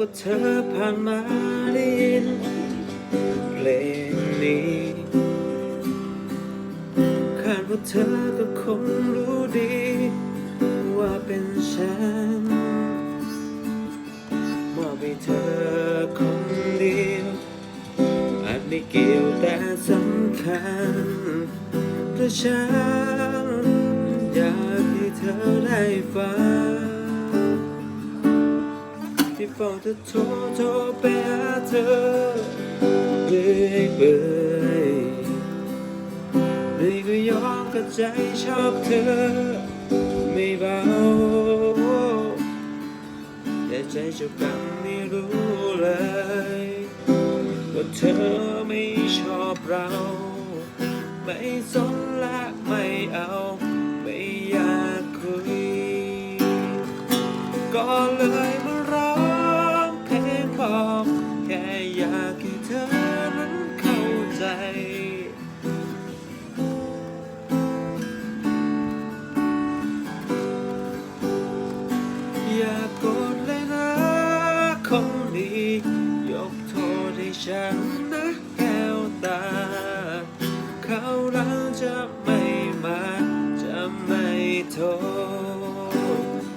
ว่าเธอผ่านมาได้ยินเพลงนี้คาดว่าเธอก็คงรู้ดี ว่าเป็นฉันมอบให้เธอคนเดียวอาจไม่เกี่ยวแต่สำคัญเพราะฉันอยากให้เธอได้ฟัง ที่เฝ้าเธอโทรโทรไปหาเธอเรื่อยเปื่อยเลยก็ยอมกับใจชอบเธอ ไม่เบาแต่ใจเจะกันไม่รู้เลย ว่าเธอไม่ชอบเรา ไม่สนและไม่เอา ฉันนะแก้วตา เขาวหลังจะไม่มา จะไม่โทษ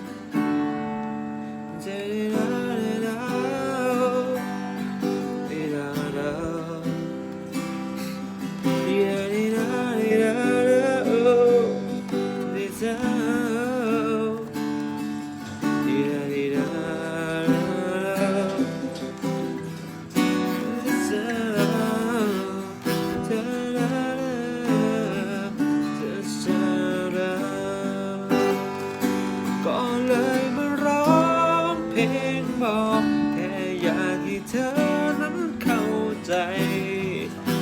องเพลงบอกแค่อยากให้เธอนั้นเข้าใจ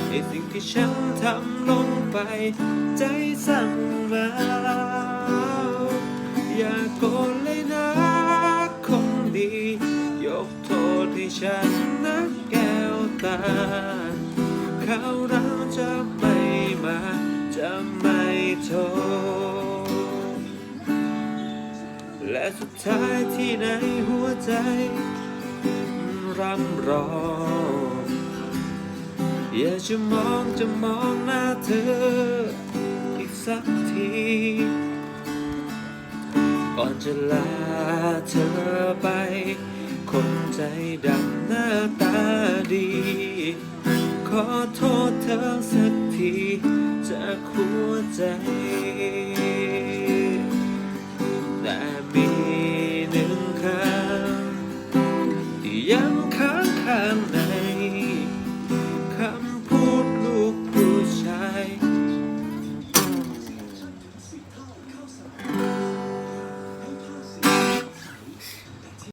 ในสิ่งที่ฉันทำลงไป ใจสั่งมาอย่าโกรธเลยนะคนดี ยกโทษให้ฉันนะแก้วตาเขาเราจะไม่มา จะไม่โทษและสุดท้ายที่ในหัว ใจรำร้องอยากจะมองจะมองหน้าเธออีกสักที ก่อนจะลาเธอไป คนใจดำหน้าตาดี ขอโทษเธอสักทีจากหัวใจ